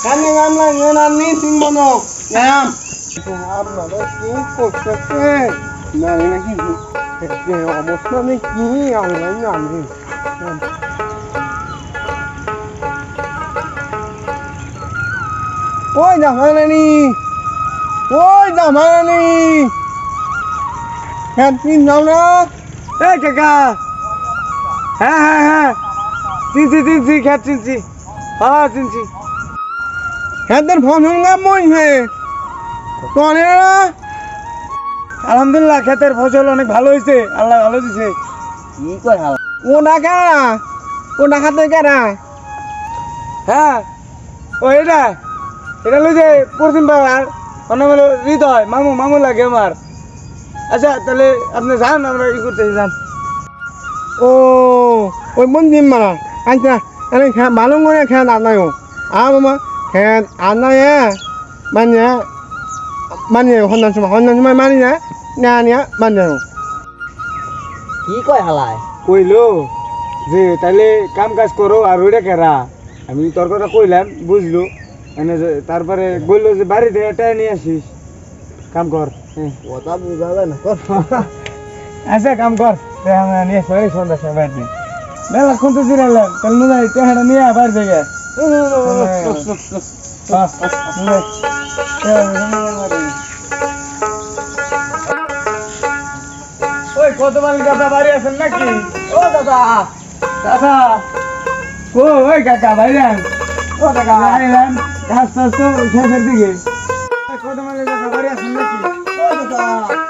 Kan yang am lah ngan ni sing mono. Ngam. Am lah ni kok se. Nah ini ni. Eh, almost na ni ni ang lai ngam ni. Ôi nhà mana ni? Ôi nhà mana ni? Hẹn tin nhau đó. Ê kakak. হ্যাঁ হ্যাঁ হ্যাঁ চিনছি চিনছি খ্যাত চিনছি হ্যাঁ চিনছি খ্যাতের phone সঙ্গে মই হে। তোনে আলহামদুলিল্লাহ ক্ষেতের ফসল অনেক ভালো হয়েছে। আল্লাহ ভালো দিছে। কি কয় হালা? ও না কেনা ও না খাতে কেনা হ্যাঁ ও এটা এটা লই যে পরদিন বাবার অন্য হলো হৃদয় মামু মামু লাগে আমার। আচ্ছা তাহলে আপনি যান আমরা ই করতেছি যান। ও ওই মন্দির মারা। আচ্ছা আরে খা ভালো করে খেয়ে আনা요 아 মামা খেয়ে আনায় মানে মানে হন্দান সময় হন্দান সময় মানি না না নিয়া মানে কি কয় হালায় কইলো যে তাহলে কাম কাজ করো আর ওইটা কেরা আমি তোর কথা কইলাম বুঝলো। মানে যে তারপরে বলল যে বাড়িতে এটা নিয়ে আসিস কাম কর হ্যাঁ। কথা বুঝাবে না কর আচ্ছা কাম কর নিয়ে আসব এই সন্ধ্যা সময় বাড়িতে মেলা কোন তো জিরালাম তাহলে নুনা টেহাটা নিয়ে বাড়ি থেকে ওই কত মালিক দাদা বাড়ি আছেন নাকি? ও দাদা দাদা। ও ওই কাকা ভাইরান ও কাকা। ভাইরান কাজ টাজ তো শেষের দিকে। কত মালিক দাদা বাড়ি আছেন নাকি? ও দাদা।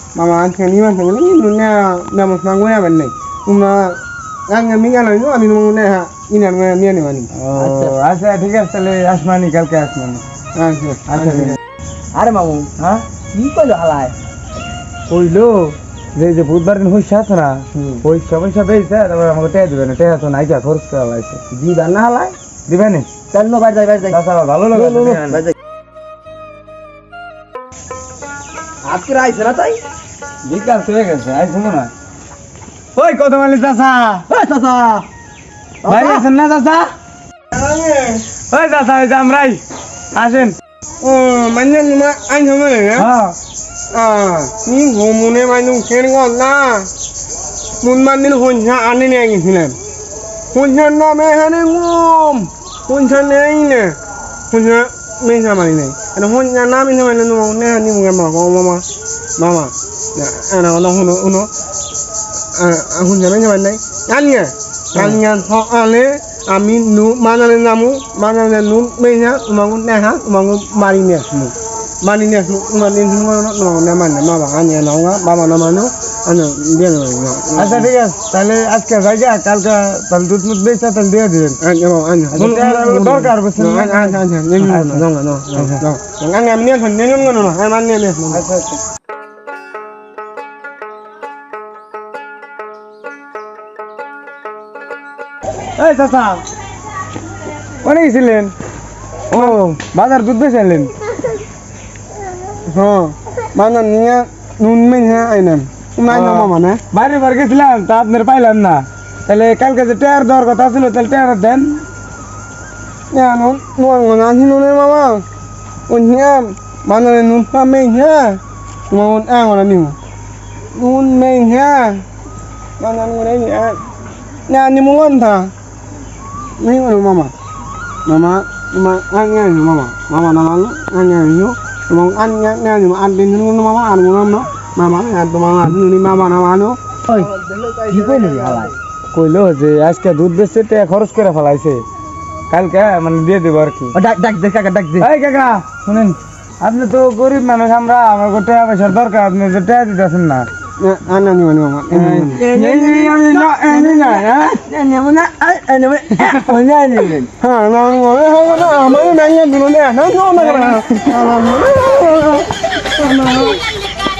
তুমি মিল করে নিয়ে মানে মামা আজকে নিয়ে আসে বলে কি নুনা না মুসমা করে আবার নাই তোমরা আগে মিঙ্গা নয় আমি নুনে হ্যাঁ ইনার নিয়ে নেবানি আচ্ছা ঠিক আছে তাহলে আসমানি কালকে আসমানি আচ্ছা আচ্ছা ঠিক আছে আরে মামু হ্যাঁ কি কইলো হালায় কইলো যে যে বুধবার দিন হইছে আছে না ওই সবাই সবাই তারপর আমাকে টেয়া দিবে না টেয়া তো নাই যা খরচ করা লাগছে দিবা না হালায় দিবে না চল নো বাড়ি যাই বাড়ি যাই ভালো লাগে আজকে আইছে না তাই? বিকাল হয়ে গেছে আই শুনো না। ওই কত মালি চাচা? ওই চাচা। ভাই আছেন না চাচা? ওই চাচা ওই জামরাই। আসেন। ও মানে আইন হবে হ্যাঁ। ni গমনে মানুষ কেন না। মুন মান্দিন হঞ্চা আনে নিয়ে গেছিলেন। হঞ্চার নামে এখানে গম। হঞ্চা নেই না। হঞ্চা মেঘা মারি নাই। হঞ্চা নাম ইনে মানে নো নে হানি মুগে মা গো মামা মামা না ana ono uno uno ah hujja men jaman nai kalian kalian soale আমি নু মানালে নামু মানালে নু মেয়া উমাঙ্গু নেহা উমাঙ্গু মারিনে আসমু মারিনে আসমু উমানিন হুঙ্গো নো না মানে মা বা আনি নাওগা বাবা না মানো আনো দিয়ে না আচ্ছা ঠিক আছে তাহলে আজকে যাই যা কালকে তাহলে দুধ মুধ বেচা তাহলে দিয়ে দিবেন। দরকার বুঝছেন আচ্ছা আচ্ছা আচ্ছা নিন না না না না না না আমি নিয়ে আসুন নিন না না নিয়ে নিয়ে আচ্ছা আচ্ছা। এই চাচা কোনে গেছিলেন ও বাজার দুধ বেচাইলেন হ্যাঁ বাজার নিয়ে নুন মেঘে আইলেন নাই নামা মানে বাইরে বার গেছিলাম তা আপনার পাইলাম না। তাহলে কালকে যে টেয়ার দেওয়ার কথা ছিল তাহলে টেয়ার দেন। নুন নুন আছি নুনের মামা? উনিয়া মানে নুন পা মেঘে নুন আং ওরা নিউ নুন মেঘে মানে নুন এই Nah, ni mo ta. Ni ano mama? Mama, mama anya ni mama. Mama na lang anya ni yo. Mama anya na ni to mama ni mama na mano. ওই কি কইলো হালায় কইলো যে আজকে দুধ বেচতে টাকা খরচ করে ফেলাইছে কালকে মানে দিয়ে দেবো আর কি ডাক ডাক দে কাকা ডাক দে এই কাকা শুনেন আপনি তো গরিব মানুষ আমরা আমার টাকা পয়সার দরকার আপনি যে টাকা দিতেছেন না আনা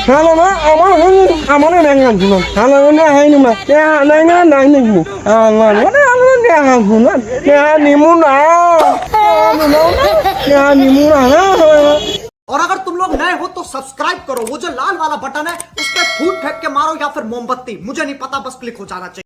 Halo ma, aman hani, aman ne ngan tu non. Halo ne hani ma, ya nai na nai ni mu. Aman, mana halo ne ngan tu non. Ya ni mu na. Ya ni mu na na. और अगर तुम लोग नए हो तो subscribe करो वो जो लाल वाला बटन है उस पर फूट फेंक के मारो या फिर मोमबत्ती मुझे नहीं पता बस क्लिक हो जाना चाहिए